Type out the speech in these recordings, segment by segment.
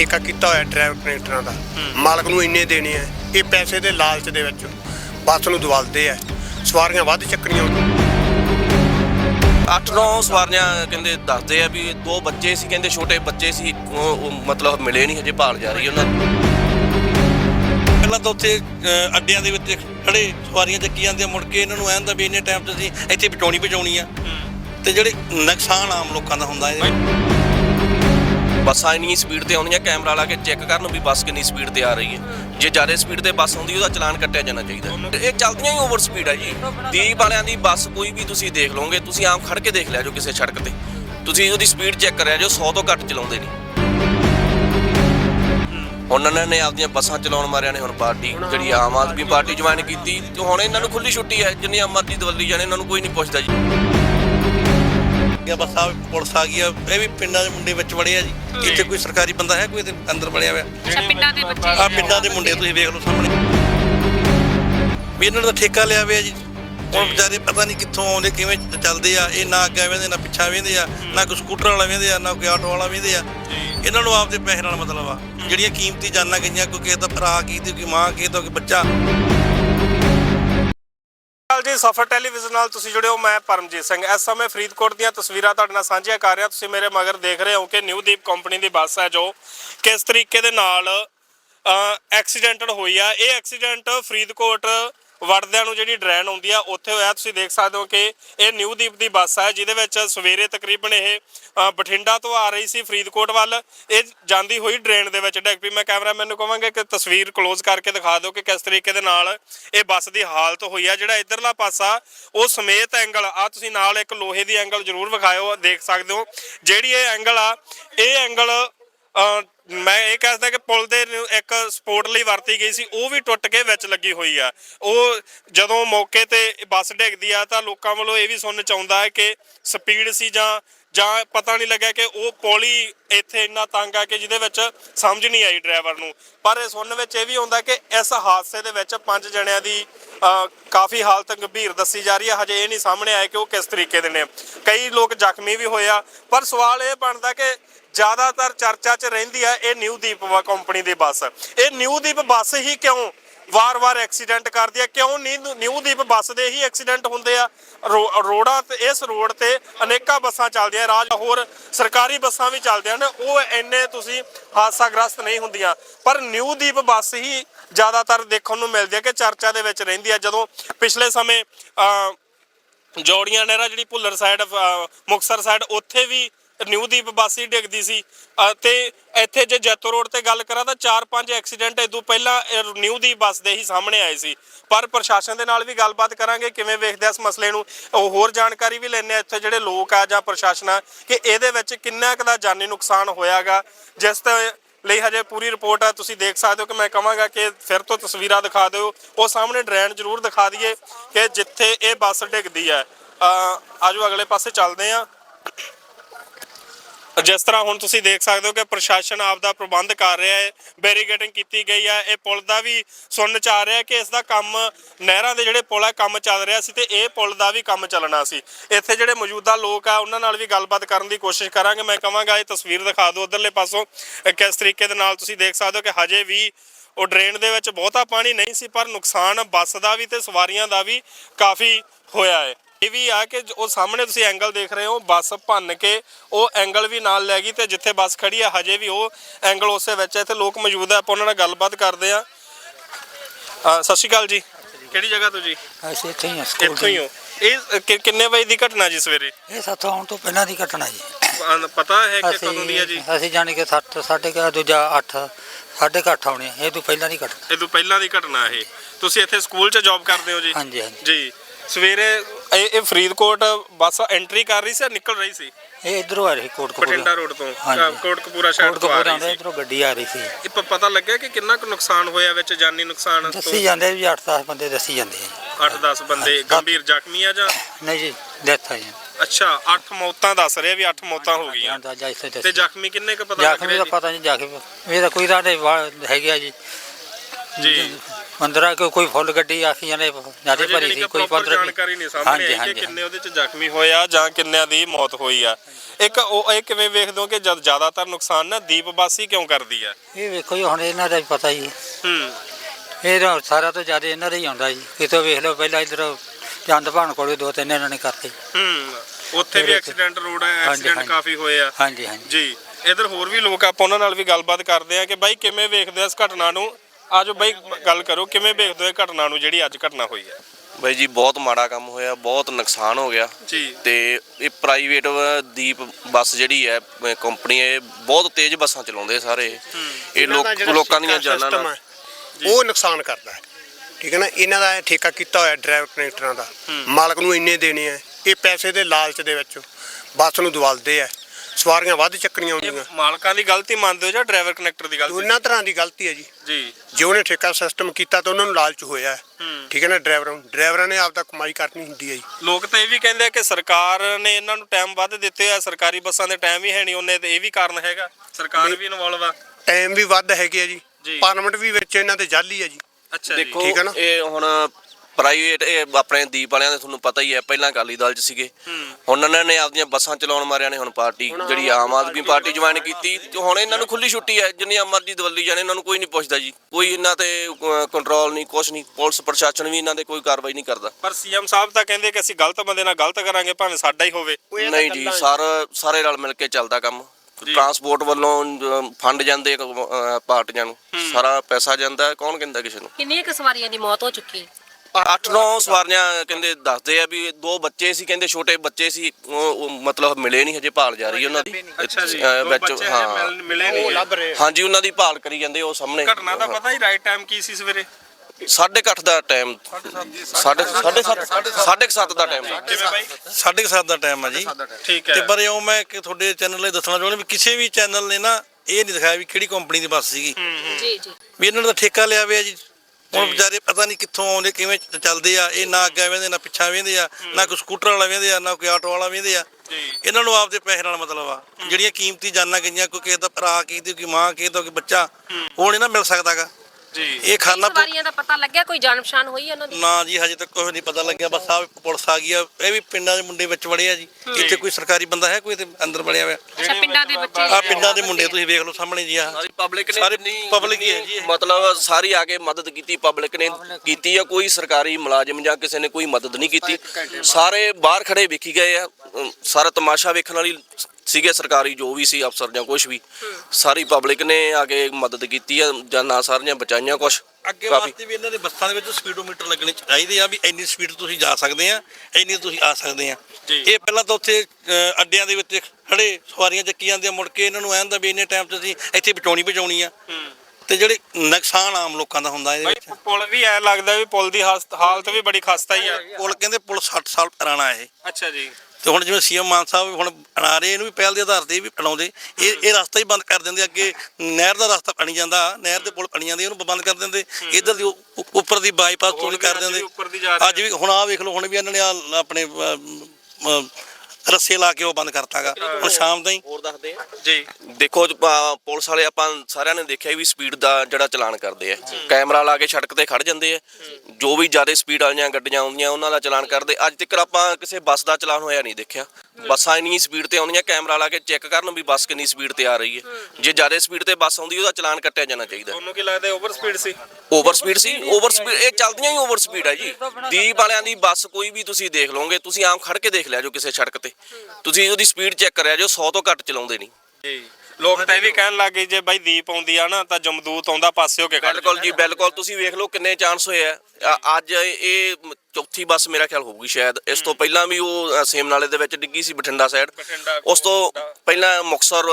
ਠੇਕਾ ਕੀਤਾ ਹੋਇਆ ਡਰਾਈਵਰ ਕਨੈਕਟਰਾਂ ਦਾ। ਮਾਲਕ ਨੂੰ ਇੰਨੇ ਦੇਣੇ ਆ ਇਹ ਪੈਸੇ ਦੇ ਲਾਲਚ ਦੇ ਵਿੱਚ ਬੱਸ ਨੂੰ ਦਵਾਲਦੇ ਆ। ਸਵਾਰੀਆਂ ਵੱਧ ਚੱਕਣੀਆਂ 8-9 ਸਵਾਰੀਆਂ ਕਹਿੰਦੇ ਦੱਸਦੇ ਆ ਵੀ ਦੋ ਬੱਚੇ ਸੀ ਕਹਿੰਦੇ ਛੋਟੇ ਬੱਚੇ ਸੀ ਉਹ ਮਤਲਬ ਮਿਲੇ ਨਹੀਂ ਹਜੇ ਭਾਲ ਜਾ ਰਹੀ ਉਹਨਾਂ। ਪਹਿਲਾਂ ਤਾਂ ਉੱਥੇ ਅੱਡਿਆਂ ਦੇ ਵਿੱਚ ਖੜੇ ਸਵਾਰੀਆਂ ਚੱਕੀ ਜਾਂਦੀਆਂ ਮੁੜ ਕੇ ਇਹਨਾਂ ਨੂੰ ਐਂ ਹੁੰਦਾ ਵੀ ਇੰਨੇ ਟਾਈਮ 'ਚ ਅਸੀਂ ਇੱਥੇ ਪਹੁੰਚਾਉਣੀ ਪਹੁੰਚਾਉਣੀ ਆ। ਤੇ ਜਿਹੜੇ ਨੁਕਸਾਨ ਆਮ ਲੋਕਾਂ ਦਾ ਹੁੰਦਾ ਇਹਦੇ ਬੱਸਾਂ ਇੰਨੀ ਸਪੀਡ ਤੇ ਆਉਂਦੀਆਂ ਕੈਮਰਾ ਲਾ ਕੇ ਚੈੱਕ ਕਰਨ ਵੀ ਬੱਸ ਕਿੰਨੀ ਸਪੀਡ ਤੇ ਆ ਰਹੀ ਹੈ। ਜੇ ਜ਼ਿਆਦਾ ਸਪੀਡ ਤੇ ਬੱਸ ਆਉਂਦੀ, ਉਹਦਾ ਚਲਾਨ ਕੱਟਿਆ ਜਾਣਾ ਚਾਹੀਦਾ। ਇਹ ਚੱਲਦੀਆਂ ਹੀ ਓਵਰ ਸਪੀਡ ਹੈ ਜੀ। ਦੀਪ ਵਾਲਿਆਂ ਦੀ ਬੱਸ ਕੋਈ ਵੀ ਤੁਸੀਂ ਦੇਖ ਲਓਗੇ, ਤੁਸੀਂ ਆਮ ਖੜ ਕੇ ਦੇਖ ਲਿਆ ਜੋ ਕਿਸੇ ਸੜਕ ਤੇ। ਤੁਸੀਂ ਉਹਦੀ ਸਪੀਡ ਚੈੱਕ ਕਰਿਆ ਜੋ 100 ਤੋਂ ਘੱਟ ਚਲਾਉਂਦੇ ਨਹੀਂ। ਹੁਣ ਉਹਨਾਂ ਨੇ ਆਪਦੀਆਂ ਬੱਸਾਂ ਚਲਾਉਣ ਮਾਰਿਆਂ ਨੇ ਹੁਣ ਪਾਰਟੀ, ਜਿਹੜੀ ਆਮ ਆਦਮੀ ਪਾਰਟੀ ਜੁਆਇਨ ਕੀਤੀ, ਤੇ ਹੁਣ ਇਹਨਾਂ ਨੂੰ ਖੁੱਲੀ ਛੁੱਟੀ ਹੈ ਜਿੰਨੀ ਮਰਜ਼ੀ ਦਵੱਲੀ ਜਾਣੇ, ਇਹਨਾਂ ਨੂੰ ਕੋਈ ਨਹੀਂ ਪੁੱਛਦਾ ਜੀ। ਗਿਆ ਬੱਸਾਂ ਪੁਲਿਸ ਆ ਗਈ ਆ। ਇਹ ਵੀ ਪਿੰਡਾਂ ਦੇ ਮੁੰਡੇ ਵਿੱਚ ਵੜੇ ਆ ਜੀ। ਇੱਥੇ ਕੋਈ ਸਰਕਾਰੀ ਬੰਦਾ ਹੈ ਕੋਈ ਇਹਦੇ ਅੰਦਰ ਵੜਿਆ ਹੋਇਆ? ਅੱਛਾ ਪਿੰਡਾਂ ਦੇ ਬੱਚੇ ਆ ਪਿੰਡਾਂ ਦੇ ਮੁੰਡੇ ਤੁਸੀਂ ਵੇਖ ਲਓ ਸਾਹਮਣੇ। ਵੀ ਇਹਨਾਂ ਤਾਂ ਠੇਕਾ ਲਿਆ ਹੋਇਆ ਜੀ। ਹੁਣ ਵਿਚਾਰੇ ਪਤਾ ਨਹੀਂ ਕਿੱਥੋਂ ਆਉਂਦੇ ਕਿਵੇਂ ਚੱਲਦੇ ਆ। ਇਹ ਨਾ ਅੱਗੇ ਵੇਂਦੇ ਨਾ ਪਿੱਛਾ ਵੇਂਦੇ ਆ ਨਾ ਕੋਈ ਸਕੂਟਰ ਵਾਲਾ ਵੇਂਦੇ ਆ ਨਾ ਕੋਈ ਆਟੋ ਵਾਲਾ ਵੇਂਦੇ ਆ। ਇਹਨਾਂ ਨੂੰ ਆਪਦੇ ਪੈਸੇ ਨਾਲ ਮਤਲਬ ਆ। ਜਿਹੜੀਆਂ ਕੀਮਤੀ ਜਾਨਾਂ ਗਈਆਂ ਕੋਈ ਕਿਸੇ ਦਾ ਭਰਾ ਕੀਤੀ ਕੋਈ ਮਾਂ ਕਿਸੇ ਦਾ ਕੋਈ ਬੱਚਾ। ਹਾਲ ਜੀ, ਸਫਰ ਟੈਲੀਵਿਜ਼ਨ ਨਾਲ ਤੁਸੀਂ ਜੁੜੇ ਹੋ, ਮੈਂ ਪਰਮਜੀਤ ਸਿੰਘ। ਇਸ ਸਮੇਂ ਫਰੀਦਕੋਟ ਦੀਆਂ ਤਸਵੀਰਾਂ ਤੁਹਾਡੇ ਨਾਲ ਸਾਂਝੀਆਂ ਕਰ ਰਿਹਾ। ਤੁਸੀਂ ਮੇਰੇ ਮਗਰ ਦੇਖ ਰਹੇ ਹੋ ਕਿ ਨਿਊ ਦੀਪ ਕੰਪਨੀ ਦੀ ਬੱਸ ਹੈ ਜੋ ਕਿਸ ਤਰੀਕੇ ਦੇ ਨਾਲ ਐਕਸੀਡੈਂਟਡ ਹੋਈ ਆ। ਇਹ ਐਕਸੀਡੈਂਟ ਫਰੀਦਕੋਟ ਵੜਦਿਆਂ ਨੂੰ ਜਿਹੜੀ ਡਰੇਨ ਆਉਂਦੀ ਆ, ਉੱਥੇ ਹੋਇਆ, ਤੁਸੀਂ ਦੇਖ ਸਕਦੇ ਹੋ ਕਿ ਇਹ ਨਿਊ ਦੀਪ ਦੀ ਬੱਸ ਹੈ ਜਿਹਦੇ ਵਿੱਚ ਸਵੇਰੇ ਤਕਰੀਬਨ ਇਹ ਬਠਿੰਡਾ ਤੋਂ ਆ ਰਹੀ ਸੀ ਫਰੀਦਕੋਟ ਵੱਲ। ਇਹ ਜਾਂਦੀ ਹੋਈ ਡਰੇਨ ਦੇ ਵਿੱਚ ਡਿੱਗ ਪਈ। ਮੈਂ ਕੈਮਰਾਮੈਨ ਨੂੰ ਕਹਾਂਗਾ ਕਿ ਤਸਵੀਰ ਕਲੋਜ਼ ਕਰਕੇ ਦਿਖਾ ਦਿਓ ਕਿ ਕਿਸ ਤਰੀਕੇ ਦੇ ਨਾਲ ਇਹ ਬੱਸ ਦੀ ਹਾਲਤ ਹੋਈ ਆ। ਜਿਹੜਾ ਇਧਰਲਾ ਪਾਸਾ, ਉਹ ਸਮੇਤ ਐਂਗਲ ਆ। ਤੁਸੀਂ ਨਾਲ ਇੱਕ ਲੋਹੇ ਦੀ ਐਂਗਲ ਜ਼ਰੂਰ ਵਿਖਾਇਓ, ਦੇਖ ਸਕਦੇ ਹੋ। ਜਿਹੜੀ ਇਹ ਐਂਗਲ ਆ, ਇਹ ਐਂਗਲ ਮੈਂ ਇਹ ਕਹਿ ਸਕਦਾ ਕਿ ਪੁਲ ਦੇ ਨੂੰ ਇੱਕ ਸਪੋਰਟ ਲਈ ਵਰਤੀ ਗਈ ਸੀ, ਉਹ ਵੀ ਟੁੱਟ ਕੇ ਵਿੱਚ ਲੱਗੀ ਹੋਈ ਆ। ਉਹ ਜਦੋਂ ਮੌਕੇ ਤੇ ਬੱਸ ਡਿੱਗਦੀ ਆ ਤਾਂ ਲੋਕਾਂ ਵੱਲੋਂ ਇਹ ਵੀ ਸੁਣਨ ਚ ਆਉਂਦਾ ਹੈ ਕਿ ਸਪੀਡ ਸੀ ਜਾਂ ਜਾਂ ਪਤਾ ਨਹੀਂ ਲੱਗਿਆ ਕਿ ਉਹ ਪੌਲੀ ਇੱਥੇ ਇੰਨਾ ਤੰਗ ਆ ਕਿ ਜਿਹਦੇ ਵਿੱਚ ਸਮਝ ਨਹੀਂ ਆਈ ਡਰਾਈਵਰ ਨੂੰ। ਪਰ ਇਹ ਸੁਣਨ ਵਿੱਚ ਇਹ ਵੀ ਆਉਂਦਾ ਕਿ ਇਸ ਹਾਦਸੇ ਦੇ ਵਿੱਚ ਪੰਜ ਜਣਿਆਂ ਦੀ ਕਾਫੀ ਹਾਲਤ ਗੰਭੀਰ ਦੱਸੀ ਜਾ ਰਹੀ ਹੈ ਹਜੇ ਇਹ ਨਹੀਂ ਸਾਹਮਣੇ ਆਇਆ ਕਿ ਉਹ ਕਿਸ ਤਰੀਕੇ ਦੇ ਨੇ। ਕਈ ਲੋਕ ਜ਼ਖਮੀ ਵੀ ਹੋਏ ਆ। ਪਰ ਸਵਾਲ ਇਹ ਬਣਦਾ ਕਿ ਜ਼ਿਆਦਾਤਰ ਚਰਚਾ 'ਚ ਰਹਿੰਦੀ ਹੈ ਇਹ ਨਿਊ ਦੀਪ ਵਾ ਕੰਪਨੀ ਦੀ ਬੱਸ। ਇਹ ਨਿਊ ਦੀਪ ਬੱਸ ਹੀ ਕਿਉਂ ਵਾਰ-ਵਾਰ ਐਕਸੀਡੈਂਟ ਕਰਦੀ ਹੈ ਕਿਉਂ? ਨੀ- ਨਿਊ ਦੀਪ ਬੱਸ ਦੇ ਹੀ ਐਕਸੀਡੈਂਟ ਹੁੰਦੇ ਆ। ਰੋ- ਰੋਡਾਂ ਤੇ, ਇਸ ਰੋਡ ਤੇ ਅਨੇਕਾਂ ਬੱਸਾਂ ਚੱਲਦੀਆਂ, ਰਾਜ ਹੋਰ ਸਰਕਾਰੀ ਬੱਸਾਂ ਵੀ ਚੱਲਦੀਆਂ ਨੇ। ਉਹ ਇੰਨੇ ਤੁਸੀਂ ਹਾਦਸਾਗ੍ਰਸਤ ਨਹੀਂ ਹੁੰਦੀਆਂ। ਪਰ ਨਿਊ ਦੀਪ ਬੱਸ ਹੀ ਜ਼ਿਆਦਾਤਰ ਦੇਖਣ ਨੂੰ ਮਿਲਦੀ ਹੈ ਕਿ ਚਰਚਾ ਦੇ ਵਿੱਚ ਰਹਿੰਦੀ ਹੈ ਜਦੋਂ ਪਿਛਲੇ ਸਮੇਂ ਜੋੜੀਆਂ ਨਹਿਰਾ, ਜਿਹੜੀ ਭੁੱਲਰ ਸਾਈਡ ਮੁਕਸਰ ਸਾਈਡ ਉੱਥੇ ਵੀ ਨਿਊ ਦੀਪ ਬੱਸ ਹੀ ਡਿੱਗਦੀ ਸੀ। ਅਤੇ ਇੱਥੇ ਜੇ ਜੈਤੋ ਰੋਡ ਤੇ ਗੱਲ ਕਰਾਂ ਤਾਂ 4-5 ਐਕਸੀਡੈਂਟ ਇਦੋਂ ਪਹਿਲਾਂ ਇਹ ਨਿਊ ਦੀਪ ਬੱਸ ਦੇ ਹੀ ਸਾਹਮਣੇ ਆਏ ਸੀ। ਪਰ ਪ੍ਰਸ਼ਾਸਨ ਦੇ ਨਾਲ ਵੀ ਗੱਲਬਾਤ ਕਰਾਂਗੇ ਕਿਵੇਂ ਵੇਖਦੇ ਆ ਇਸ ਮਸਲੇ ਨੂੰ। ਉਹ ਹੋਰ ਜਾਣਕਾਰੀ ਵੀ ਲੈਣੇ ਆ ਇੱਥੇ ਜਿਹੜੇ ਲੋਕ ਆ ਜਾਂ ਪ੍ਰਸ਼ਾਸਨ ਆ ਕਿ ਇਹਦੇ ਵਿੱਚ ਕਿੰਨਾ ਕੁ ਦਾ ਜਾਨੀ ਨੁਕਸਾਨ ਹੋਇਆਗਾ। ਜਿਸ ਤੇ ਲਈ ਹਜੇ ਪੂਰੀ ਰਿਪੋਰਟ ਆ ਤੁਸੀਂ ਦੇਖ ਸਕਦੇ ਹੋ ਕਿ ਮੈਂ ਕਹਾਂਗਾ ਕਿ ਫਿਰ ਤੋਂ ਤਸਵੀਰਾਂ ਦਿਖਾ ਦਿਓ। ਉਹ ਸਾਹਮਣੇ ਡਰੇਨ ਜ਼ਰੂਰ ਦਿਖਾ ਦਈਏ ਕਿ ਜਿੱਥੇ ਇਹ ਬੱਸ ਡਿੱਗਦੀ ਹੈ ਅ, ਆਜੋ ਅਗਲੇ ਪਾਸੇ ਚੱਲਦੇ ਆ। ਜਿਸ ਤਰ੍ਹਾਂ ਹੁਣ ਤੁਸੀਂ ਦੇਖ ਸਕਦੇ ਹੋ ਕਿ ਪ੍ਰਸ਼ਾਸਨ ਆਪ ਦਾ ਪ੍ਰਬੰਧ ਕਰ ਰਿਹਾ ਹੈ ਬੈਰੀਗੇਡਿੰਗ ਕੀਤੀ ਗਈ ਹੈ, ਇਹ ਪੁਲ ਦਾ ਵੀ ਸੁਣਨ ਚ ਆ ਰਿਹਾ ਕਿ ਇਸ ਦਾ ਕੰਮ ਨਹਿਰਾਂ ਦੇ ਜਿਹੜੇ ਪੁਲ ਆ ਕੰਮ ਚੱਲ ਰਿਹਾ ਸੀ ਤੇ ਇਹ ਪੁਲ ਦਾ ਵੀ ਕੰਮ ਚੱਲਣਾ ਸੀ। ਇੱਥੇ ਜਿਹੜੇ ਮੌਜੂਦਾ ਲੋਕ ਆ, ਉਹਨਾਂ ਨਾਲ ਵੀ ਗੱਲਬਾਤ ਕਰਨ ਦੀ ਕੋਸ਼ਿਸ਼ ਕਰਾਂਗੇ। ਮੈਂ ਕਹਾਂਗਾ, ਇਹ ਤਸਵੀਰ ਦਿਖਾ ਦਿਓ ਉਧਰਲੇ ਪਾਸੋਂ। ਕਿਸ ਤਰੀਕੇ ਦੇ ਨਾਲ ਤੁਸੀਂ ਦੇਖ ਸਕਦੇ ਹੋ ਕਿ ਹਜੇ ਵੀ ਉਹ ਡਰੇਨ ਦੇ ਵਿੱਚ ਬਹੁਤਾ ਪਾਣੀ ਨਹੀਂ ਸੀ, ਪਰ ਨੁਕਸਾਨ ਬੱਸ ਦਾ ਵੀ ਤੇ ਸਵਾਰੀਆਂ ਦਾ ਵੀ ਕਾਫੀ ਹੋਇਆ ਹੈ। ਇਹ ਵੀ ਆ ਕਿ ਉਹ ਸਾਹਮਣੇ ਤੁਸੀਂ ਐਂਗਲ ਦੇਖ ਰਹੇ ਹੋ ਬੱਸ ਭੰਨ ਕੇ ਉਹ ਐਂਗਲ ਵੀ ਨਾਲ ਲੈ ਗਈ ਤੇ ਜਿੱਥੇ ਬੱਸ ਖੜੀ ਆ ਹਜੇ ਵੀ ਉਹ ਐਂਗਲ ਉਸੇ ਵਿੱਚ ਹੈ ਇੱਥੇ ਲੋਕ ਮੌਜੂਦ ਆ ਆਪਾਂ ਉਹਨਾਂ ਨਾਲ ਗੱਲਬਾਤ ਕਰਦੇ ਆ। ਸਤਿ ਸ਼੍ਰੀ ਅਕਾਲ ਜੀ। ਕਿਹੜੀ ਜਗ੍ਹਾ ਤੋਂ ਜੀ? ਅਸੀਂ ਇੱਥੇ ਹੀ ਹਾਂ ਸਕੂਲ ਇੱਥੋਂ ਹੀ ਹੋ। ਇਹ ਕਿ- ਕਿੰਨੇ ਵਜੇ ਦੀ ਘਟਨਾ ਜੀ ਸਵੇਰੇ? ਇਹ ਸਾਥੋਂ ਆਉਣ ਤੋਂ ਪਹਿਲਾਂ ਦੀ ਘਟਨਾ ਜੀ। ਪਤਾ ਹੈ ਕਿ ਕਦੋਂ ਦੀ ਹੈ ਜੀ? ਅਸੀਂ ਅਸੀਂ ਜਾਣੀ ਕਿ 7 ਸਾਢੇ ਕੁ ਦੂਜਾ 8 ਸਾਢੇ ਕੁ ਅੱਠ ਆਉਣੇ ਆ। ਇਹ ਤੋਂ ਪਹਿਲਾਂ ਦੀ ਘਟਨਾ। ਇਹ ਤੋਂ ਪਹਿਲਾਂ ਦੀ ਘਟਨਾ ਇਹ। ਤੁਸੀਂ ਇੱਥੇ ਸਕੂਲ 'ਚ ਜੌਬ ਕਰਦੇ ਹੋ ਜੀ? ਹਾਂਜੀ ਹਾਂਜੀ। ਜੀ। ਸਵੇਰੇ ਇਹ ਇਹ ਫਰੀਦਕੋਟ ਬੱਸ ਐਂਟਰੀ ਕਰ ਰਹੀ ਸੀ ਜਾਂ ਨਿਕਲ ਰਹੀ ਸੀ? ਇਹ ਇਧਰੋਂ ਆ ਰਹੀ ਕੋਟਕਪੂਰਾ। ਬਠਿੰਡਾ ਰੋਡ ਤੋਂ। ਹਾਂਜੀ। ਕੋਟਕਪੂਰਾ ਸ਼ਹਿਰ ਤੋਂ ਆ ਕੋਟਕਪੂਰਾ ਰਹੀ ਆਉਂਦਾ ਸੀ। ਇਧਰੋਂ ਗੱਡੀ ਆ ਰਹੀ ਸੀ। ਇਹ ਪ- ਪਤਾ ਲੱਗਿਆ ਕਿ ਕਿੰਨਾ ਕੁ ਨੁਕਸਾਨ ਹੋਇਆ ਵਿੱਚ ਜਾਨੀ ਨੁਕਸਾਨ ਦੱਸੀ ਜਾਂਦੇ ਵੀ 8-10 ਬੰਦੇ ਦੱਸੀ ਜਾਂਦੇ ਆ 8-10 ਬੰਦੇ ਗੰਭੀਰ ਜ਼ਖਮੀ ਆ ਜਾਂ? ਜੀ। ਨਹੀਂ ਜੀ ਡੈਥ ਆਈ ਅੱਛਾ 8 ਮੌਤਾਂ ਦੱਸ ਰਹੇ ਵੀ 8 ਮੌਤਾਂ ਹੋ ਗਈਆਂ। ਜਾ। ਇੱਥੇ ਤੇ ਦੱਸੀ ਜ਼ਖਮੀ ਕਿੰਨੇ ਕੁ ਪਤਾ ਲੱਗ ਜ਼ਖਮੀ ਰਿਹਾ ਦਾ ਪਤਾ ਨਹੀਂ ਜ਼ਖਮੀ ਇਹਦਾ ਕੋਈ ਸਾਡੇ ਹੈਗੇ ਆ ਜੀ। ਜੀ। ਜੀ 15 ਕੋਈ ਕੋਈ ਫੁੱਲ ਗੱਡੀ ਆਖੀ ਜਾਂਦੇ ਜ਼ਿਆਦਾ ਭਰੀ ਸੀ ਕਿ ਕੋਈ proper 15 ਜਾਣਕਾਰੀ ਨਹੀਂ ਸਾਹਮਣੇ ਆਈ ਕਿ ਕਿੰਨੇ ਉਹਦੇ ਚ ਜ਼ਖਮੀ ਹੋਏ ਆ ਜਾਂ ਕਿੰਨਿਆਂ ਦੀ ਮੌਤ ਹੋਈ ਆ। ਇੱਕ ਉਹ ਇਹ ਕਿਵੇਂ ਵੇਖਦੇ ਹੋ ਕਿ ਜਦ ਜ਼ਿਆਦਾਤਰ ਨੁਕਸਾਨ ਨਾ ਦੀਪ ਬਾਸੀ ਕਿਉਂ ਕਰਦੀ ਆ? ਇਹ ਵੇਖੋ ਜੀ ਹੁਣ ਇਹਨਾਂ ਦਾ ਵੀ ਪਤਾ ਹੀ ਹੈ। ਇਹ ਤਾਂ ਸਾਰਾ ਤੋਂ ਜ਼ਿਆਦਾ ਇਹਨਾਂ ਦਾ ਹੀ ਆਉਂਦਾ ਜੀ। ਕਿਤੋਂ ਵੇਖ ਲਓ ਪਹਿਲਾਂ ਇਧਰ ਚੰਦ ਭਾਣ ਕੋਲੇ ਦੋ ਤਿੰਨ ਇਹਨਾਂ ਨੇ ਕਰਤੇ। ਹੂੰ। ਉੱਥੇ ਵੀ ਐਕਸੀਡੈਂਟ ਰੋਡ ਹੈ ਐਕਸੀਡੈਂਟ। ਕਾਫੀ ਹੋਏ ਆ। ਹਾਂਜੀ ਹਾਂਜੀ। ਜੀ। ਇਧਰ ਹੋਰ ਵੀ ਲੋਕ ਆਪਾਂ ਉਹਨਾਂ ਨਾਲ ਵੀ ਗੱਲਬਾਤ ਕਰਦੇ ਆ ਕਿ ਬਾਈ ਕਿਵੇਂ ਵੇਖਦੇ ਆ ਇਸ ਘਟਨਾ ਨੂੰ? ਆਜੋ ਬਾਈ ਗੱਲ ਕਰੋ ਕਿਵੇਂ ਵੇਖਦੇ ਹੋ ਇਹ ਘਟਨਾ ਨੂੰ ਜਿਹੜੀ ਅੱਜ ਘਟਨਾ ਹੋਈ ਹੈ? ਬਾਈ ਜੀ ਬਹੁਤ ਮਾੜਾ ਕੰਮ ਹੋਇਆ ਬਹੁਤ ਨੁਕਸਾਨ ਹੋ ਗਿਆ। ਜੀ। ਤੇ ਇਹ ਪ੍ਰਾਈਵੇਟ ਦੀਪ ਬੱਸ ਜਿਹੜੀ ਹੈ ਅਹ ਕੰਪਨੀ ਹੈ ਇਹ ਬਹੁਤ ਤੇਜ਼ ਬੱਸਾਂ ਚਲਾਉਂਦੇ ਸਾਰੇ। ਇਹ। ਲੋਕ ਦਾ ਜਿਹੜਾ ਲੋਕਾਂ ਦੀਆਂ ਜਾਨਾਂ system ਨਾਲ ਹੈ, ਉਹ ਨੁਕਸਾਨ ਕਰਦਾ ਹੈ। ਠੀਕ ਹੈ ਨਾ? ਇਹਨਾਂ ਦਾ ਇਹ ਠੇਕਾ ਕੀਤਾ ਹੋਇਆ ਡਰਾਈਵਰ ਕਨੈਕਟਰਾਂ ਦਾ। ਮਾਲਕ ਨੂੰ ਇੰਨੇ ਦੇਣੇ ਆ। ਇਹ ਪੈਸੇ ਦੇ ਲਾਲਚ ਦੇ ਵਿੱਚ ਬੱਸ ਨੂੰ ਦਵਾਲਦੇ ਆ। ਸਵਾਰੀਆਂ ਵੱਧ ਚੱਕਣੀਆਂ ਹੁੰਦੀਆਂ। ਮਾਲਕਾਂ ਦੀ ਗਲਤੀ ਮੰਨਦੇ ਹੋ ਜਾਂ ਡਰਾਈਵਰ ਕਨੈਕਟਰ ਦੀ ਗਲਤੀ? ਦੋਨਾਂ ਤਰ੍ਹਾਂ ਦੀ ਗਲਤੀ ਹੈ ਜੀ। ਜੀ। ਜੇ ਉਹਨੇ ਠੇਕਾ ਸਿਸਟਮ ਕੀਤਾ ਤਾਂ ਉਹਨਾਂ ਨੂੰ ਲਾਲਚ ਹੋਇਆ। ਠੀਕ ਹੈ ਨਾ ਡਰਾਈਵਰਾਂ ਨੂੰ। ਡਰਾਈਵਰਾਂ ਨੇ ਆਪ ਦਾ ਕਮਾਈ ਕਰਨੀ ਹੁੰਦੀ ਹੈ ਜੀ। ਲੋਕ ਤਾਂ ਇਹ ਵੀ ਕਹਿੰਦੇ ਆ ਕਿ ਸਰਕਾਰ ਨੇ ਇਹਨਾਂ ਨੂੰ ਟਾਈਮ ਵੱਧ ਦਿੱਤੇ ਆ ਸਰਕਾਰੀ ਬੱਸਾਂ ਦੇ ਟਾਈਮ ਵੀ ਹੈ ਨਹੀਂ ਉਹਨੇ ਤੇ ਇਹ ਵੀ ਕਾਰਨ ਹੈਗਾ। ਸਰਕਾਰ ਵੀ ਇਨਵੋਲਵ ਆ। ਟਾਈਮ ਵੀ ਵੱਧ ਹੈਗੇ ਆ ਜੀ। ਪਾਰਲੀਮੈਂਟ ਵੀ ਵਿੱਚ ਇਹਨਾਂ ਤੇ ਜਾਲੀ ਹੈ ਜੀ। ਅੱਛਾ ਜੀ। ਦੇਖੋ ਠੀਕ ਹੈ ਨਾ? ਇਹ ਹੁਣ ਪ੍ਰਾਈਵੇਟ ਇਹ ਆਪਣੇ ਦੀਪ ਵਾਲਿਆਂ ਦੇ ਤੁਹਾਨੂੰ ਪਤਾ ਹੀ ਹੈ ਪਹਿਲਾਂ ਅਕਾਲੀ ਦਲ 'ਚ ਸੀਗੇ। ਹੁਣ ਇਹਨਾਂ ਨੇ ਆਪਦੀਆਂ ਬੱਸਾਂ ਚਲਾਉਣ ਮਾਰਿਆਂ ਨੇ ਹੁਣ ਪਾਰਟੀ ਜਿਹੜੀ ਆਮ ਆਦਮੀ ਪਾਰਟੀ ਜੁਆਇਨ ਕੀਤੀ ਤੇ ਹੁਣ ਇਹਨਾਂ ਨੂੰ ਖੁੱਲੀ ਛੁੱਟੀ ਹੈ ਜਿੰਨੀ ਮਰਜ਼ੀ ਦਵੱਲੀ ਜਾਣੇ ਇਹਨਾਂ ਨੂੰ ਕੋਈ ਨਹੀਂ ਪੁੱਛਦਾ ਜੀ। ਕੋਈ ਇਹਨਾਂ ਤੇ ਕੰਟਰੋਲ ਨਹੀਂ ਕੁਛ ਨਹੀਂ ਪੁਲਿਸ ਪ੍ਰਸ਼ਾਸਨ ਵੀ ਇਹਨਾਂ ਦੇ ਕੋਈ ਕਾਰਵਾਈ ਨਹੀਂ ਕਰਦਾ। ਪਰ ਸੀਐਮ ਸਾਹਿਬ ਤਾਂ ਕਹਿੰਦੇ ਕਿ ਅਸੀਂ ਗਲਤ ਬੰਦੇ ਨਾਲ ਗਲਤ ਕਰਾਂਗੇ ਭਾਵੇਂ ਸਾਡਾ ਹੀ ਹੋਵੇ। ਨਹੀਂ ਜੀ ਸਾਰਾ ਸਾਰੇ ਰਲ ਮਿਲ ਕੇ ਚੱਲਦਾ ਕੰਮ। ਟਰਾਂਸਪੋਰਟ ਵੱਲੋਂ ਫੰਡ ਜਾਂਦੇ ਪਾਰਟੀਆਂ ਨੂੰ। ਸਾਰਾ ਪੈਸਾ ਜਾਂਦਾ ਕੌਣ ਕਹਿੰਦਾ ਕਿਸੇ ਨੂੰ? ਕਿੰਨੀਆਂ ਸਵਾਰੀਆਂ ਦੀ ਮੌਤ ਹੋ ਚੁੱਕੀ? ਹੈ 8-9 ਸਵਾਰੀਆਂ ਕਹਿੰਦੇ ਦੱਸਦੇ ਆ ਵੀ ਦੋ ਬੱਚੇ ਸੀ ਕਹਿੰਦੇ ਛੋਟੇ ਬੱਚੇ ਸੀ ਉਹ ਉਹ ਮਤਲਬ ਮਿਲੇ ਨਹੀਂ ਹਜੇ ਭਾਲ ਜਾ ਰਹੀ ਉਹਨਾਂ ਦੀ। ਅੱਛਾ ਜੀ ਅਹ, ਦੋ ਵਿੱਚ ਬੱਚੇ ਹਜੇ ਹਾਂ। ਮਿਲ- ਮਿਲੇ ਨਹੀਂ। ਲੱਭ ਰਹੇ ਹਾਂਜੀ ਉਹਨਾਂ ਦੀ ਭਾਲ ਕਰੀ ਜਾਂਦੇ ਉਹ ਸਾਹਮਣੇ। ਘਟਨਾ ਦਾ ਪਤਾ ਹੀ ਰਾਈਟ ਟਾਈਮ ਕੀ ਸੀ ਸਵੇਰੇ? ਸਾਢੇ ਕੁ ਅੱਠ ਦਾ ਟਾਈਮ ਸਾਢੇ ਸਾਢੇ ਸੱਤ ਸਾਢੇ ਕੁ ਸੱਤ ਦਾ ਟਾਈਮ ਕਿਵੇਂ ਬਾਈ? ਸਾਢੇ ਕੁ ਸੱਤ ਦਾ ਟਾਈਮ ਆ ਜੀ। ਠੀਕ ਤੇ ਹੈ ਪਰ ਉਹ ਮੈਂ ਕਿ ਤੁਹਾਡੇ ਚੈਨਲ ਲਈ ਦੱਸਣਾ ਚਾਹੁੰਦਾ ਵੀ ਕਿਸੇ ਵੀ ਚੈਨਲ ਨੇ ਨਾ ਇਹ ਨਹੀਂ ਦਿਖਾਇਆ ਵੀ ਕਿਹੜੀ ਕੰਪਨੀ ਦੀ ਬੱਸ ਸੀਗੀ। ਜੀ ਜੀ ਵੀ ਇਹਨਾਂ ਨੇ ਤਾਂ ਠੇਕਾ ਲਿਆ ਹੋਇਆ ਜੀ। ਹੁਣ ਵਿਚਾਰੇ ਪਤਾ ਨਹੀਂ ਕਿੱਥੋਂ ਆਉਂਦੇ ਕਿਵੇਂ ਚੱਲਦੇ ਆ ਇਹ ਨਾ ਅੱਗੇ ਵੇਂਦੇ ਨਾ ਪਿੱਛਾ ਵੇਂਦੇ ਆ ਨਾ ਕੋਈ ਸਕੂਟਰ ਵਾਲਾ ਵੇਂਦੇ ਆ ਨਾ ਕੋਈ ਆਟੋ ਵਾਲਾ ਵੇਂਦੇ ਆ। ਇਹਨਾਂ ਨੂੰ ਆਪਦੇ ਪੈਸੇ ਨਾਲ ਮਤਲਬ ਆ। ਜਿਹੜੀਆਂ ਕੀਮਤੀ ਜਾਨਾਂ ਗਈਆਂ ਕੋਈ ਕਿਸੇ ਦਾ ਭਰਾ ਕਿਸੇ ਦੀ ਕੋਈ ਮਾਂ ਕਿਸੇ ਦਾ ਕੋਈ ਬੱਚਾ ਉਹ ਨਹੀਂ ਨਾ ਮਿਲ ਸਕਦਾਗਾ ਜੀ। ਇਹ ਖਾਨਾ ਸਵਾਰੀਆਂ ਦਾ ਪਤਾ ਲੱਗਿਆ ਕੋਈ ਜਾਣ ਪਛਾਣ ਹੋਈ ਹੈ ਉਹਨਾਂ ਦੀ? ਨਾ ਜੀ ਹਜੇ ਤੱਕ ਕੁਝ ਨਹੀਂ ਪਤਾ ਲੱਗਿਆ। ਬਸ ਆ ਪੁਲਿਸ ਆ ਗਈ ਆ। ਇਹ ਵੀ ਪਿੰਡਾਂ ਦੇ ਮੁੰਡੇ ਵਿੱਚ ਵੜੇ ਆ ਜੀ ਇੱਥੇ ਕੋਈ ਸਰਕਾਰੀ ਬੰਦਾ ਹੈ ਕੋਈ ਤੇ ਅੰਦਰ ਵੜਿਆ ਹੋਇਆ। ਅੱਛਾ ਪਿੰਡਾਂ ਦੇ ਬੱਚੇ ਆ ਪਿੰਡਾਂ ਦੇ ਮੁੰਡੇ ਤੁਸੀਂ ਵੇਖ ਲਓ ਸਾਹਮਣੇ ਜੀ ਆ ਸਾਰੀ ਪਬਲਿਕ ਨੇ ਸਾਰੇ ਜਿੰਨੀ- public ਹੀ ਹੈ ਜੀ। ਇਹ। ਮਤਲਬ ਸਾਰੀ ਆ ਕੇ ਮਦਦ ਕੀਤੀ ਪਬਲਿਕ ਨੇ ਕੀਤੀ ਆ। ਕੋਈ ਸਰਕਾਰੀ ਮੁਲਾਜ਼ਮ ਜਾਂ ਕਿਸੇ ਨੇ ਕੋਈ ਮਦਦ ਨਹੀਂ ਕੀਤੀ। ਸਾਰੇ ਬਾਹਰ ਖੜੇ ਵੇਖੀ ਗਏ ਆ। ਅਮ, ਸਾਰਾ ਤਮਾਸ਼ਾ ਵੇਖਣ ਵਾਲੀ ਸੀਗੇ ਸਰਕਾਰੀ ਜੋ ਵੀ ਸੀ ਅਫਸਰ ਜਾਂ ਕੁਝ ਵੀ ਸਾਰੀ ਪਬਲਿਕ ਨੇ ਆ ਕੇ ਮਦਦ ਕੀਤੀ ਆ ਜਾਂ ਨਾ ਸਾਰੀਆਂ ਬਚਾਈਆਂ ਕੁਝ ਅੱਗੇ ਕਾਫੀ ਵਾਸਤੇ ਵੀ ਇਹਨਾਂ ਦੇ ਬੱਸਾਂ ਦੇ ਵਿੱਚ ਸਪੀਡੋਮੀਟਰ ਲੱਗਣੇ ਚਾਹੀਦੇ ਆ ਵੀ ਇੰਨੀ ਸਪੀਡ ਤੁਸੀਂ ਜਾ ਸਕਦੇ ਆ ਇੰਨੀ ਤੁਸੀਂ ਆ ਸਕਦੇ ਆ। ਇਹ ਪਹਿਲਾਂ ਤਾਂ ਉੱਥੇ ਅੱਡਿਆਂ ਦੇ ਵਿੱਚ ਖੜੇ ਸਵਾਰੀਆਂ ਚੱਕੀ ਜਾਂਦੀਆਂ ਮੁੜ ਕੇ ਇਹਨਾਂ ਨੂੰ ਐਂ ਹੁੰਦਾ ਵੀ ਇੰਨੇ ਟਾਈਮ 'ਚ ਅਸੀਂ ਇੱਥੇ ਬਚਾਉਣੀ ਬਚਾਉਣੀ ਆ। ਤੇ ਜਿਹੜੇ ਨੁਕਸਾਨ ਆਮ ਲੋਕਾਂ ਦਾ ਹੁੰਦਾ ਇਹਦੇ ਵਿੱਚ। ਪੁਲ ਵੀ ਐ ਲੱਗਦਾ ਵੀ ਪੁਲ ਦੀ ਹਾਲਤ ਵੀ ਬੜੀ ਖਸਤਾ ਹੀ ਆ। ਪੁਲ ਕਹਿੰਦੇ ਪੁਲ 60 ਸਾਲ ਪੁਰਾਣਾ ਇਹ। ਅੱਛਾ ਜੀ। ਤੇ ਹੁਣ ਜਿਵੇਂ ਸੀਐਮ ਮਾਨ ਸਾਹਿਬ ਹੁਣ ਬਣਾ ਰਹੇ ਇਹਨੂੰ ਵੀ ਪਹਿਲ ਦੇ ਆਧਾਰ ਤੇ ਵੀ ਬਣਾਉਂਦੇ। ਇਹ ਇਹ ਰਸਤਾ ਹੀ ਬੰਦ ਕਰ ਦਿੰਦੇ ਅੱਗੇ ਨਹਿਰ ਦਾ ਰਸਤਾ ਬਣੀ ਜਾਂਦਾ ਨਹਿਰ ਦੇ ਪੁਲ ਬਣੀ ਜਾਂਦੇ ਇਹਨੂੰ ਬੰਦ ਕਰ ਦਿੰਦੇ। ਇਧਰ ਦੀ ਉੱਪਰ ਦੀ ਬਾਈਪਾਸ ਤੋਂ ਹੁਣ ਕਰ ਦਿੰਦੇ। ਅੱਜ ਵੀ ਹੁਣ ਆ ਵੇਖ ਲਓ ਹੁਣ ਵੀ ਇਹਨਾਂ ਨੇ ਆਪਣੇ ਰੱਸੇ ਲਾ ਕੇ ਉਹ ਬੰਦ ਕਰਤਾਗਾ। ਹੁਣ ਸ਼ਾਮ ਦਾ ਹੀ ਹੋਰ ਦੱਸਦੇ ਆ? ਜੀ। ਦੇਖੋ ਜ- ਪੁਲਿਸ ਵਾਲੇ ਆਪਾਂ ਸਾਰਿਆਂ ਨੇ ਦੇਖਿਆ ਵੀ ਸਪੀਡ ਦਾ ਜਿਹੜਾ ਚਲਾਨ ਕਰਦੇ ਆ। ਕੈਮਰਾ ਲਾ ਕੇ ਸੜਕ ਤੇ ਖੜ ਜਾਂਦੇ ਆ। ਜੋ ਵੀ ਜ਼ਿਆਦਾ ਸਪੀਡ ਵਾਲੀਆਂ ਗੱਡੀਆਂ ਆਉਂਦੀਆਂ ਉਹਨਾਂ ਦਾ ਚਲਾਨ ਕਰਦੇ। ਅੱਜ ਤੱਕ ਆਪਾਂ ਕਿਸੇ ਬੱਸ ਦਾ ਚਲਾਨ ਹੋਇਆ ਨਹੀਂ ਦੇਖਿਆ। ਬੱਸਾਂ ਇੰਨੀ ਸਪੀਡ ਤੇ ਆਉਂਦੀਆਂ ਕੈਮਰਾ ਲਾ ਕੇ ਚੈੱਕ ਕਰਨ ਵੀ ਬੱਸ ਕਿੰਨੀ ਸਪੀਡ ਤੇ ਆ ਰਹੀ ਹੈ। ਜੇ ਜ਼ਿਆਦਾ ਸਪੀਡ ਤੇ ਬੱਸ ਆਉਂਦੀ ਉਹਦਾ ਚਲਾਨ ਕੱਟਿਆ ਜਾਣਾ ਚਾਹੀਦਾ। ਤੁਹਾਨੂੰ ਕੀ ਲੱਗਦਾ ਓਵਰ ਸਪੀਡ ਸੀ? ਓਵਰ ਸਪੀਡ ਸੀ ਓਵਰ ਸਪੀਡ ਇਹ ਚੱਲਦੀਆਂ ਹੀ ਓਵਰ ਸਪੀਡ ਹੈ ਜੀ। ਦੀਪ ਵਾਲਿਆਂ ਦੀ ਬੱਸ ਕੋਈ ਵੀ ਤੁਸੀਂ ਦੇਖ ਲਓਗੇ ਤੁਸੀਂ ਆਮ ਖੜ ਕੇ ਦੇਖ ਲਿਆ ਜੋ ਕਿਸੇ ਸੜਕ ਤੇ। ਤੁਸੀਂ ਉਹਦੀ ਸਪੀਡ ਚੈੱਕ ਕਰਿਆ ਜੋ 100 ਤੋਂ ਘੱਟ ਚਲਾਉਂਦੇ ਨਹੀਂ। ਜੀ ਲੋਕ ਤਾਂ ਇਹ ਵੀ ਕਹਿਣ ਲੱਗੇ ਜੇ ਬਾਈ ਦੀਪ ਆਉਂਦੀ ਆ ਨਾ ਤਾਂ ਜਮਦੂਤ ਆਉਂਦਾ ਪਾਸੇ ਹੋ ਕੇ ਖੜ ਬਿਲਕੁਲ ਜੀ ਬਿਲਕੁਲ ਤੁਸੀਂ ਵੇਖ ਲਓ ਕਿੰਨੇ ਚਾਂਸ ਹੋਏ ਆ। ਅੱਜ ਇਹ ਚੌਥੀ ਬੱਸ ਮੇਰਾ ਖਿਆਲ ਹੋਊਗੀ ਸ਼ਾਇਦ। ਇਸ ਤੋਂ ਪਹਿਲਾਂ ਵੀ ਉਹ ਅ, ਸੇਮ ਨਾਲੇ ਦੇ ਵਿੱਚ ਡਿੱਗੀ ਸੀ ਬਠਿੰਡਾ ਸਾਈਡ। ਬਠਿੰਡਾ ਉਸ ਤੋਂ ਪਹਿਲਾਂ ਮੁਕਸਰ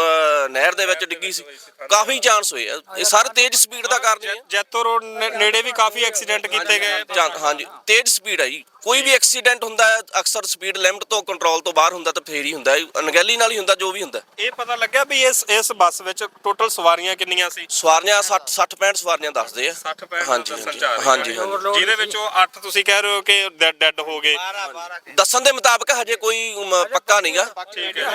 ਨਹਿਰ ਦੇ ਵਿੱਚ ਡਿੱਗੀ ਸੀ। ਕਾਫੀ ਚਾਂਸ ਹੋਏ ਆ। ਇਹ ਸਾਰੇ ਤੇਜ਼ ਸਪੀਡ ਦਾ ਕਾਰਨ ਹੀ ਹੈ ਜੈਤੋ ਰੋਡ ਨੇ- ਨੇੜੇ ਵੀ ਕਾਫੀ ਐਕਸੀਡੈਂਟ ਕੀਤੇ ਗਏ। ਜਾਂ- ਹਾਂਜੀ ਤੇਜ਼ ਸਪੀਡ ਹੈ ਜੀ। ਕੋਈ ਵੀ ਐਕਸੀਡੈਂਟ ਹੁੰਦਾ ਹੈ ਅਕਸਰ ਸਪੀਡ ਲਿਮਟ ਤੋਂ ਕੰਟਰੋਲ ਤੋਂ ਬਾਹਰ ਹੁੰਦਾ ਤਾਂ ਫੇਰ ਹੀ ਹੁੰਦਾ ਹੈ। ਅਣਗਹਿਲੀ ਨਾਲ ਹੀ ਹੁੰਦਾ ਜੋ ਵੀ ਹੁੰਦਾ। ਇਹ ਪਤਾ ਲੱਗਿਆ ਵੀ ਇਸ ਇਸ ਬੱਸ ਵਿੱਚ ਟੋਟਲ ਸਵਾਰੀਆਂ ਕਿੰਨੀਆਂ ਸੀ? ਸਵਾਰੀਆਂ 60 60 65 ਸਵਾਰੀਆਂ ਦੱਸਦੇ ਆ। 60 65 ਹਾਂਜੀ। ਹਾਂਜੀ ਹਾਂਜੀ ਹਾਂਜੀ। ਜਿਹਦੇ ਵਿੱਚੋਂ 8 ਤੁਸੀਂ ਕਹਿ ਰਹੇ ਹੋ ਕਿ ਡੈੱਡ ਹੋ ਗਏ। ਦੱਸਣ ਦੇ ਮੁਤਾਬਕ ਹਜੇ ਕੋਈ ਮ, ਪੱਕਾ ਨਹੀਂਗਾ।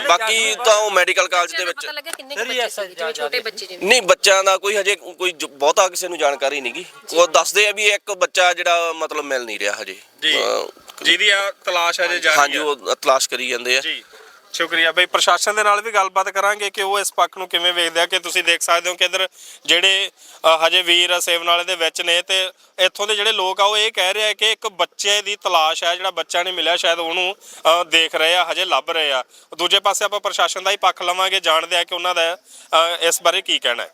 ਬਾਕੀ ਤਾਂ ਉਹ ਮੈਡੀਕਲ ਕਾਲਜ ਦੇ ਵਿੱਚ। ਪਤਾ ਲੱਗਿਆ ਕਿੰਨੇ ਕੁ ਬੱਚੇ ਸੀ ਜਿਵੇਂ ਛੋਟੇ ਬੱਚੇ ਜਿਵੇਂ ਨਹੀਂ ਬੱਚਿਆਂ ਦਾ ਕੋਈ ਹਜੇ ਕੋਈ ਜ- ਬਹੁਤਾ ਕਿਸੇ ਨੂੰ ਜਾਣਕਾਰੀ ਨਹੀਂਗੀ ਉਹ ਦੱਸਦੇ ਆ ਵੀ ਇੱਕ ਬੱਚਾ ਜਿਹੜਾ ਮਤਲਬ ਮਿਲ ਨਹੀਂ ਰਿਹਾ ਹਜੇ। ਜੀ। ਅਹ, ਜਿਹਦੀ ਆ ਤਲਾਸ਼ ਅਜੇ ਜਾਰੀ ਹਾਂਜੀ ਹੈ ਉਹ ਤਲਾਸ਼ ਕਰੀ ਜਾਂਦੇ ਆ। ਜੀ। ਸ਼ੁਕਰੀਆ। ਬਈ ਪ੍ਰਸ਼ਾਸਨ ਦੇ ਨਾਲ ਵੀ ਗੱਲਬਾਤ ਕਰਾਂਗੇ ਕਿ ਉਹ ਇਸ ਪੱਖ ਨੂੰ ਕਿਵੇਂ ਵੇਖਦੇ ਆ ਕਿ ਤੁਸੀਂ ਦੇਖ ਸਕਦੇ ਹੋ ਕਿ ਇਧਰ ਜਿਹੜੇ ਅ, ਹਜੇ ਵੀਰ ਸੇਵ ਨਾਲੇ ਦੇ ਵਿੱਚ ਨੇ ਤੇ ਇੱਥੋਂ ਦੇ ਜਿਹੜੇ ਲੋਕ ਆ ਉਹ ਇਹ ਕਹਿ ਰਹੇ ਆ ਕਿ ਇੱਕ ਬੱਚੇ ਦੀ ਤਲਾਸ਼ ਹੈ ਜਿਹੜਾ ਬੱਚਾ ਨਹੀਂ ਮਿਲਿਆ ਸ਼ਾਇਦ ਉਹਨੂੰ ਅ, ਦੇਖ ਰਹੇ ਆ ਹਜੇ ਲੱਭ ਰਹੇ ਆ। ਦੂਜੇ ਪਾਸੇ ਆਪਾਂ ਪ੍ਰਸ਼ਾਸਨ ਦਾ ਹੀ ਪੱਖ ਲਵਾਂਗੇ ਜਾਣਦੇ ਆ ਕਿ ਉਹਨਾਂ ਦਾ ਅ, ਇਸ ਬਾਰੇ ਕੀ ਕਹਿਣਾ ਹੈ।